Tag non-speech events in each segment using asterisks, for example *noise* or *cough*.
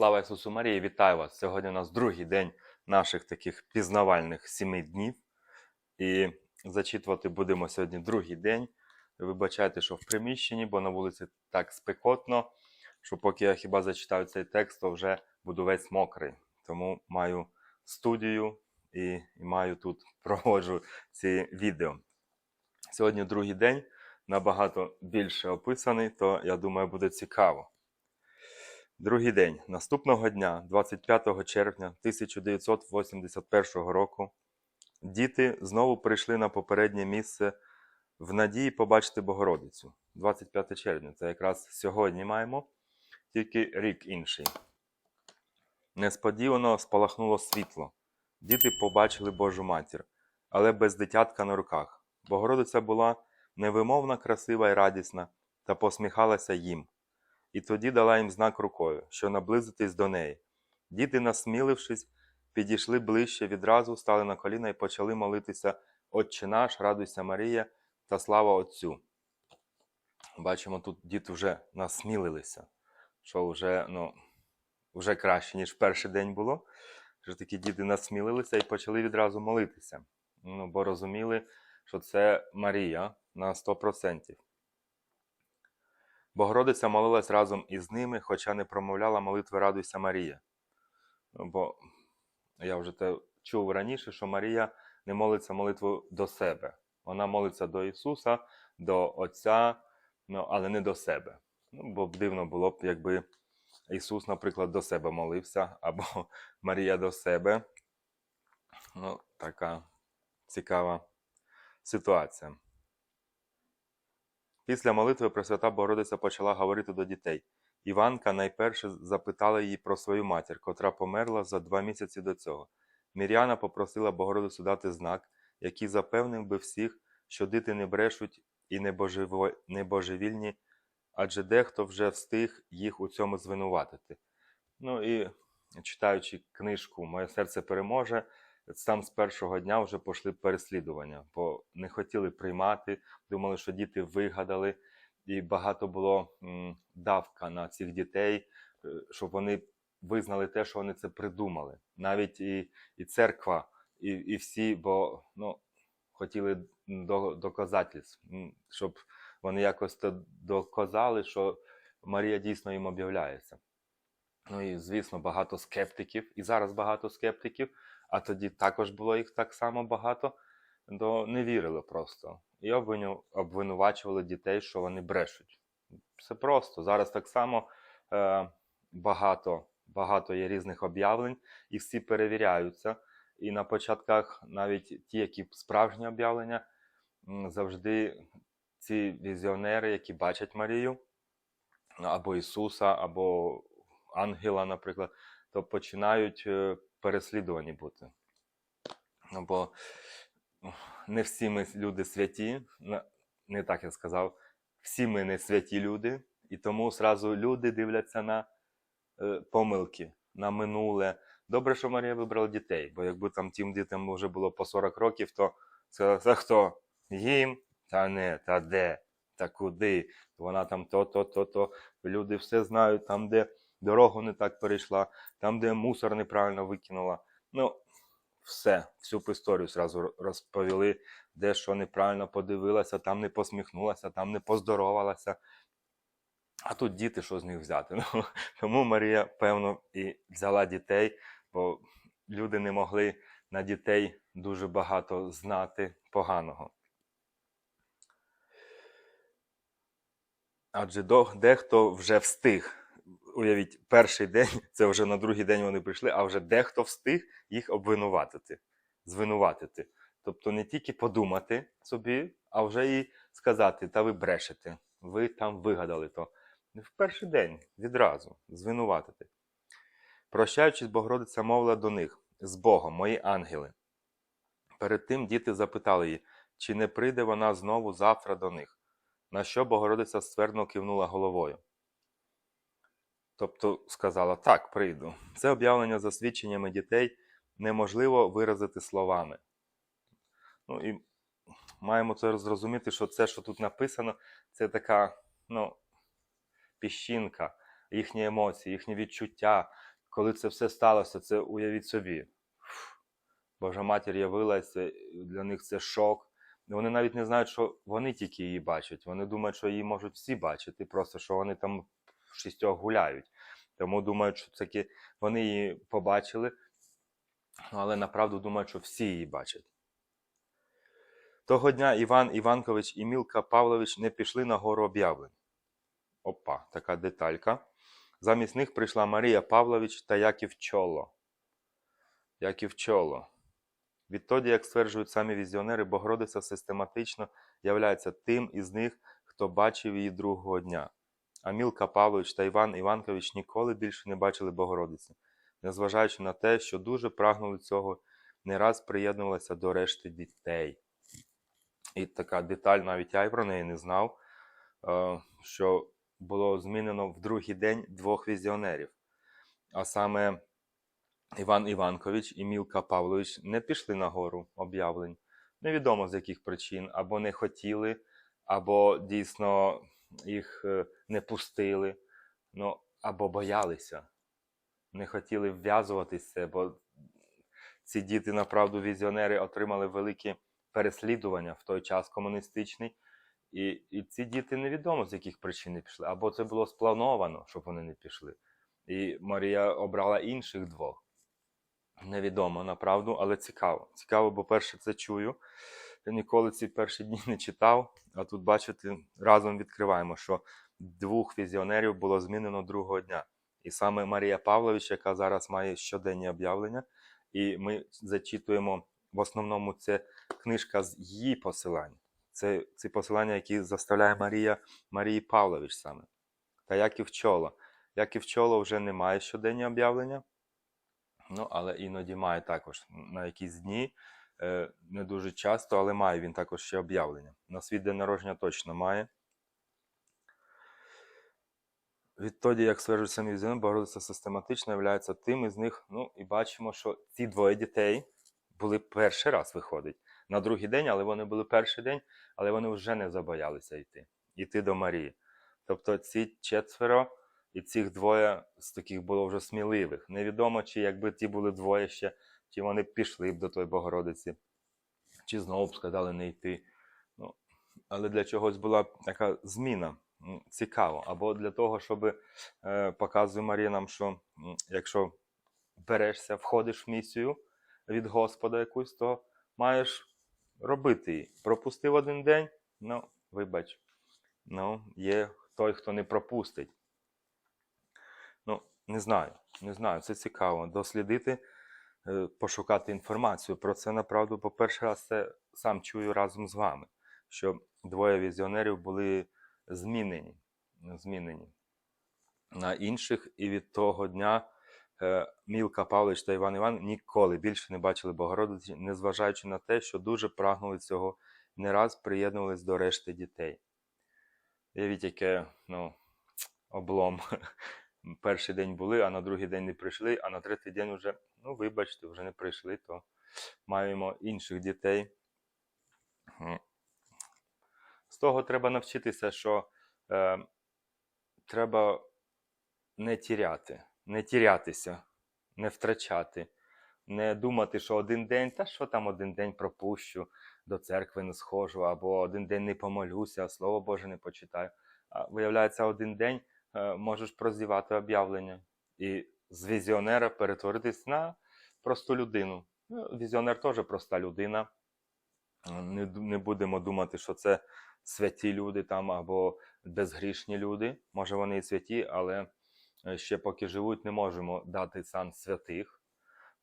Слава Ісусу Марії, вітаю вас! Сьогодні у нас другий день наших таких пізнавальних сіми днів. І зачитувати будемо сьогодні другий день. Вибачайте, що в приміщенні, бо на вулиці так спекотно, що поки я хіба зачитаю цей текст, то вже буду весь мокрий. Тому маю студію і, і маю тут *laughs* проводжу ці відео. Сьогодні другий день, набагато більше описаний, то я думаю, буде цікаво. Другий день наступного дня, 25 червня 1981 року, діти знову прийшли на попереднє місце в надії побачити Богородицю. 25 червня, це якраз сьогодні маємо, тільки рік інший. Несподівано спалахнуло світло. Діти побачили Божу матір, але без дитятка на руках. Богородиця була невимовно красива і радісна та посміхалася їм і тоді дала їм знак рукою, що наблизитись до неї. Діти, насмілившись, підійшли ближче, відразу стали на коліна і почали молитися Отче наш, радуйся Марія та слава Отцю. Бачимо, тут діти вже насмілилися, що вже, ну, вже краще, ніж перший день було. Вже такі діти насмілилися і почали відразу молитися. Ну, бо розуміли, що це Марія на 100%. Богородиця молилась разом із ними, хоча не промовляла молитви Радуйся Марія. Бо я вже те чув раніше, що Марія не молиться молитву до себе. Вона молиться до Ісуса, до Отця, ну, але не до себе. Ну, бо дивно було б, якби Ісус, наприклад, до себе молився, або *laughs* Марія до себе. Ну, така цікава ситуація. Після молитви Пресвята Богородиця почала говорити до дітей. Іванка найперше запитала її про свою матір, котра померла за два місяці до цього. Мір'яна попросила Богородицю дати знак, який запевнив би всіх, що діти не брешуть і не божевільні, адже дехто вже встиг їх у цьому звинуватити. Ну і читаючи книжку Моє серце переможе, сам з першого дня вже пішли переслідування, бо не хотіли приймати, думали, що діти вигадали, і багато було давка на цих дітей, е, щоб вони визнали те, що вони це придумали. Навіть і, і церква, і, і всі, бо ну, хотіли до, доказательств, щоб вони якось доказали, що Марія дійсно їм об'являється. Ну і звісно, багато скептиків, і зараз багато скептиків, а тоді також було їх так само багато, то не вірили просто. І обвинувачували дітей, що вони брешуть. Все просто. Зараз так само е, багато, багато є різних об'явлень, і всі перевіряються. І на початках навіть ті, які справжні об'явлення, завжди ці візіонери, які бачать Марію, або Ісуса, або ангела, наприклад, то починають е, переслідувані бути. Ну, бо не всі ми люди святі, не так я сказав, всі ми не святі люди, і тому зразу люди дивляться на е, помилки, на минуле. Добре, що Марія вибрала дітей, бо якби там тим дітям вже було по 40 років, то сказали, це хто? Їм? Та не, та де? Та куди? Вона там то, то, то, то. Люди все знають, там, де дорогу не так перейшла, там, де мусор неправильно викинула. Ну, все, всю історію зразу розповіли, де що неправильно подивилася, там не посміхнулася, там не поздоровалася. А тут діти, що з них взяти? *laughs* Ну, тому Марія, певно, і взяла дітей, бо люди не могли на дітей дуже багато знати поганого. Адже дехто вже встиг. Уявіть, перший день, *laughs* це вже на другий день вони прийшли, а вже дехто встиг їх обвинуватити, звинуватити. Тобто не тільки подумати собі, а вже і сказати, та ви брешете, ви там вигадали то. В перший день відразу звинуватити. Прощаючись, Богородиця мовила до них з Богом, мої ангели. Перед тим діти запитали її, чи не прийде вона знову завтра до них. На що Богородиця ствердно кивнула головою. Тобто сказала: так, прийду. Це об'явлення за свідченнями дітей неможливо виразити словами. Ну і маємо це зрозуміти, що це, що тут написано, це така, ну, піщинка, їхні емоції, їхні відчуття, коли це все сталося, це уявіть собі. Божа матір явилася, для них це шок. Вони навіть не знають, що вони тільки її бачать. Вони думають, що її можуть всі бачити, просто що вони там шістьох гуляють. Тому думають, що таки вони її побачили, але направду думають, що всі її бачать. Того дня Іван Іванкович і Мілка Павлович не пішли на гору об'явлень. Опа, така деталька. Замість них прийшла Марія Павлович та Яків Чоло. Яків Чоло. Відтоді, як стверджують самі візіонери, Богородиця систематично являється тим із них, хто бачив її другого дня. А Мілка Павлович та Іван Іванкович ніколи більше не бачили Богородиці, незважаючи на те, що дуже прагнули цього, не раз приєднувалися до решти дітей. І така деталь, навіть я й про неї не знав, е, що було змінено в другий день двох візіонерів. А саме Іван Іванкович і Мілка Павлович не пішли на гору об'явлень. Невідомо з яких причин, або не хотіли, або дійсно їх е, не пустили, ну, або боялися, не хотіли вв'язуватися, бо ці діти, направду, візіонери отримали великі переслідування в той час комуністичний. І, і ці діти невідомо з яких причин не пішли. Або це було сплановано, щоб вони не пішли. І Марія обрала інших двох. Невідомо направду, але цікаво. Цікаво, бо перше це чую. Я ніколи ці перші дні не читав, а тут, бачите, разом відкриваємо, що двох візіонерів було змінено другого дня. І саме Марія Павлович, яка зараз має щоденні об'явлення, і ми зачитуємо в основному це книжка з її посилань. Це ці посилання, які заставляє Марія Марії Павлович саме. Та як і вчоло. Як і вчоло вже немає щоденні об'явлення, ну, але іноді має також на якісь дні, не дуже часто, але має він також ще об'явлення. На свій день народження точно має. Відтоді, як стверджує самі Візіон, Богородиця систематично являється тим із них. Ну, і бачимо, що ці двоє дітей були перший раз виходить на другий день, але вони були перший день, але вони вже не забоялися йти, йти до Марії. Тобто ці четверо і цих двоє з таких було вже сміливих. Невідомо, чи якби ті були двоє ще, чи вони пішли б до тої Богородиці, чи знову б сказали не йти. Ну, але для чогось була така зміна. Цікаво. Або для того, щоб е, показує Марія нам, що якщо берешся, входиш в місію від Господа якусь, то маєш робити її. Пропустив один день, ну, вибач, ну, є той, хто не пропустить. Ну, не знаю, не знаю, це цікаво. Дослідити, пошукати інформацію. Про це, направду, по перший раз це сам чую разом з вами, що двоє візіонерів були змінені, змінені на інших, і від того дня е, Мілка Павлович та Іван Іван ніколи більше не бачили Богородиці, незважаючи на те, що дуже прагнули цього, не раз приєднувались до решти дітей. Явіть, яке ну, облом. Перший день були, а на другий день не прийшли, а на третій день вже, ну, вибачте, вже не прийшли, то маємо інших дітей. З того треба навчитися, що е, треба не тіряти, не тірятися, не втрачати, не думати, що один день, та що там один день пропущу, до церкви не схожу, або один день не помолюся, Слово Боже не почитаю. А виявляється, один день можеш прозівати об'явлення і з візіонера перетворитись на просту людину. Ну, Візіонер теж проста людина. Не, не будемо думати, що це святі люди там або безгрішні люди. Може, вони і святі, але е, ще поки живуть, не можемо дати сан святих.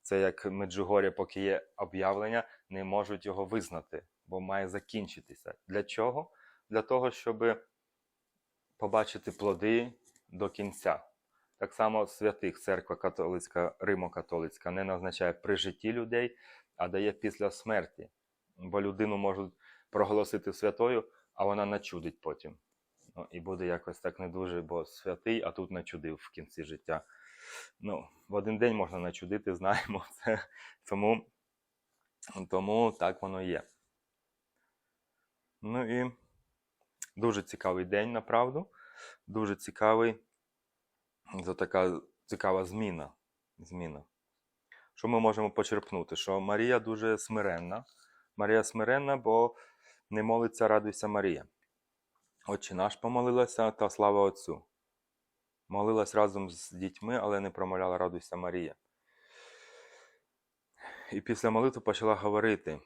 Це як Меджугор'я, поки є об'явлення, не можуть його визнати, бо має закінчитися. Для чого? Для того, щоб побачити плоди до кінця. Так само святих церква католицька, Римо-католицька не назначає при житті людей, а дає після смерті. Бо людину можуть проголосити святою, а вона начудить потім. Ну, і буде якось так не дуже, бо святий, а тут начудив в кінці життя. Ну, в один день можна начудити, *laughs* знаємо це. Тому, тому так воно є. Ну і дуже цікавий день, направду. Дуже цікавий. Це така цікава зміна. зміна. Що ми можемо почерпнути? Що Марія дуже смиренна. Марія смиренна, бо не молиться, радуйся Марія. Отче наш помолилася та слава Отцю. Молилась разом з дітьми, але не промовляла радуйся Марія. І після молитви почала говорити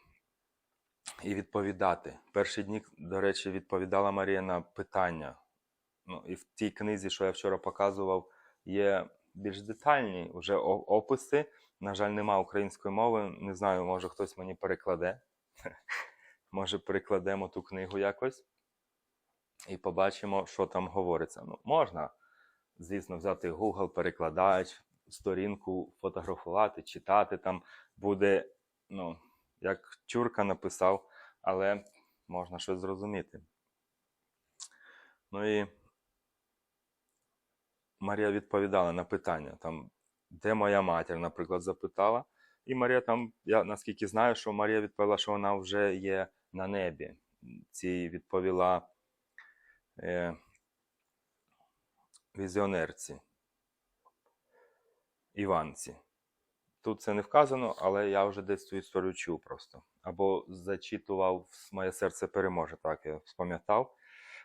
і відповідати. Перші дні, до речі, відповідала Марія на питання. Ну, і в тій книзі, що я вчора показував, є більш детальні вже описи. На жаль, нема української мови. Не знаю, може хтось мені перекладе. *laughs* Може, перекладемо ту книгу якось і побачимо, що там говориться. Ну, можна, звісно, взяти Google, перекладач, сторінку фотографувати, читати. Там буде, ну, як Чурка написав, але можна щось зрозуміти. Ну і Марія відповідала на питання, там, де моя матір, наприклад, запитала. І Марія там, я наскільки знаю, що Марія відповіла, що вона вже є на небі. Цій відповіла е, візіонерці Іванці. Тут це не вказано, але я вже десь цю історію чув просто. Або зачитував Моє серце переможе, так я спам'ятав.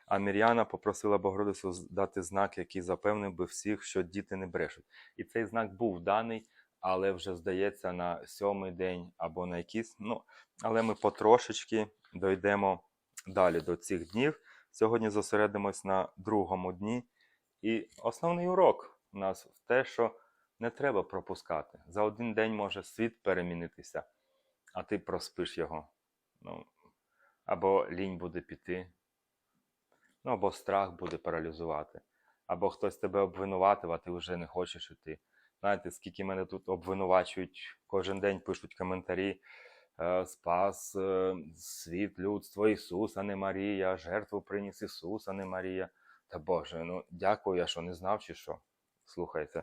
А Мір'яна попросила Богородицю дати знак, який запевнив би всіх, що діти не брешуть. І цей знак був даний, але вже здається на сьомий день або на якийсь. Ну, але ми потрошечки дійдемо далі до цих днів. Сьогодні зосередимось на другому дні. І основний урок у нас в те, що не треба пропускати. За один день може світ перемінитися, а ти проспиш його. Ну, або лінь буде піти, ну, або страх буде паралізувати, або хтось тебе обвинуватив, а ти вже не хочеш іти. Знаєте, скільки мене тут обвинувачують, кожен день пишуть коментарі. е, Спас е, світ, людство, Ісус, а не Марія, жертву приніс Ісус, а не Марія. Та Боже, ну дякую, я що не знав, чи що. Слухайте.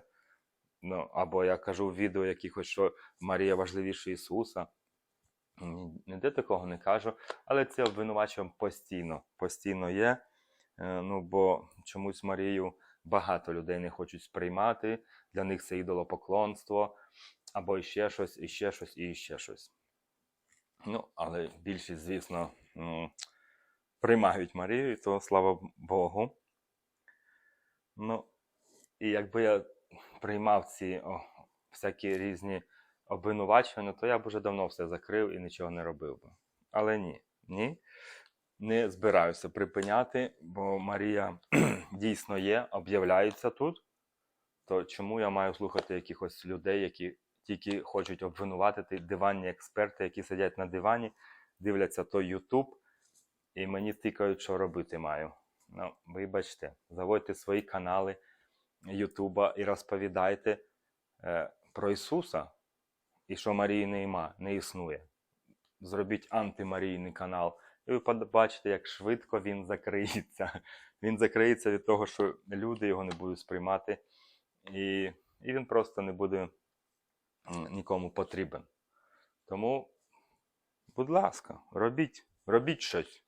Ну, або я кажу в відео якихось, що Марія важливіше Ісуса. Ніде такого не кажу, але це обвинувачувам постійно, постійно є. Е, Ну, бо чомусь Марію багато людей не хочуть сприймати, для них це ідолопоклонство, або іще щось, іще щось, і іще щось. Ну, але більшість, звісно, приймають Марію, то слава Богу. Ну, і якби я приймав ці о, всякі різні обвинувачення, то я б уже давно все закрив і нічого не робив би. Але ні, ні, не збираюся припиняти, бо Марія *clears throat* дійсно є, об'являється тут. То чому я маю слухати якихось людей, які тільки хочуть обвинуватити диванні експерти, які сидять на дивані, дивляться той Ютуб, і мені тикають, що робити маю. Ну, вибачте, заводьте свої канали Ютуба і розповідайте е, про Ісуса і що Марії не, іма, не існує. Зробіть антимарійний канал, і ви побачите, як швидко він закриється. *laughs* Він закриється від того, що люди його не будуть сприймати, і, і він просто не буде нікому потрібен. Тому, будь ласка, робіть, робіть щось.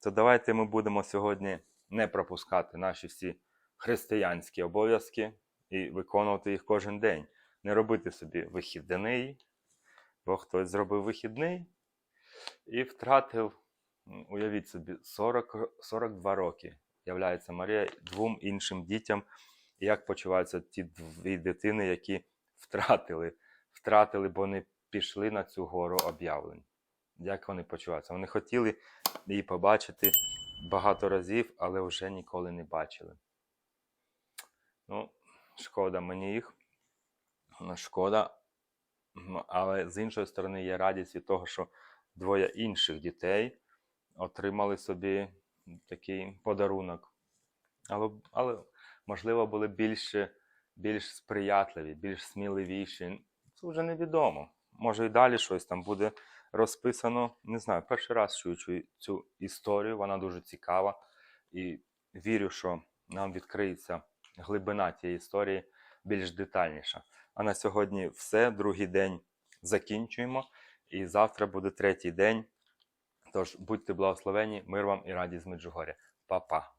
То давайте ми будемо сьогодні не пропускати наші всі християнські обов'язки і виконувати їх кожен день. Не робити собі вихідний, бо хтось зробив вихідний і втратив, уявіть собі, 40, 42 роки. Являється Марія двом іншим дітям. І як почуваються ті дві дитини, які втратили, втратили, бо не пішли на цю гору об'явлень. Як вони почуваються? Вони хотіли її побачити багато разів, але вже ніколи не бачили. Ну, шкода мені їх. Ну, Шкода. Але з іншої сторони є радість від того, що двоє інших дітей отримали собі такий подарунок. Але, але можливо, були більше, більш сприятливі, більш сміливіші. Це вже невідомо. Може і далі щось там буде розписано. Не знаю, перший раз чую цю, цю історію, вона дуже цікава. І вірю, що нам відкриється глибина тієї історії більш детальніша. А на сьогодні все. Другий день закінчуємо. І завтра буде третій день. Тож будьте благословені, мир вам і радість з Меджугоря. Па-па!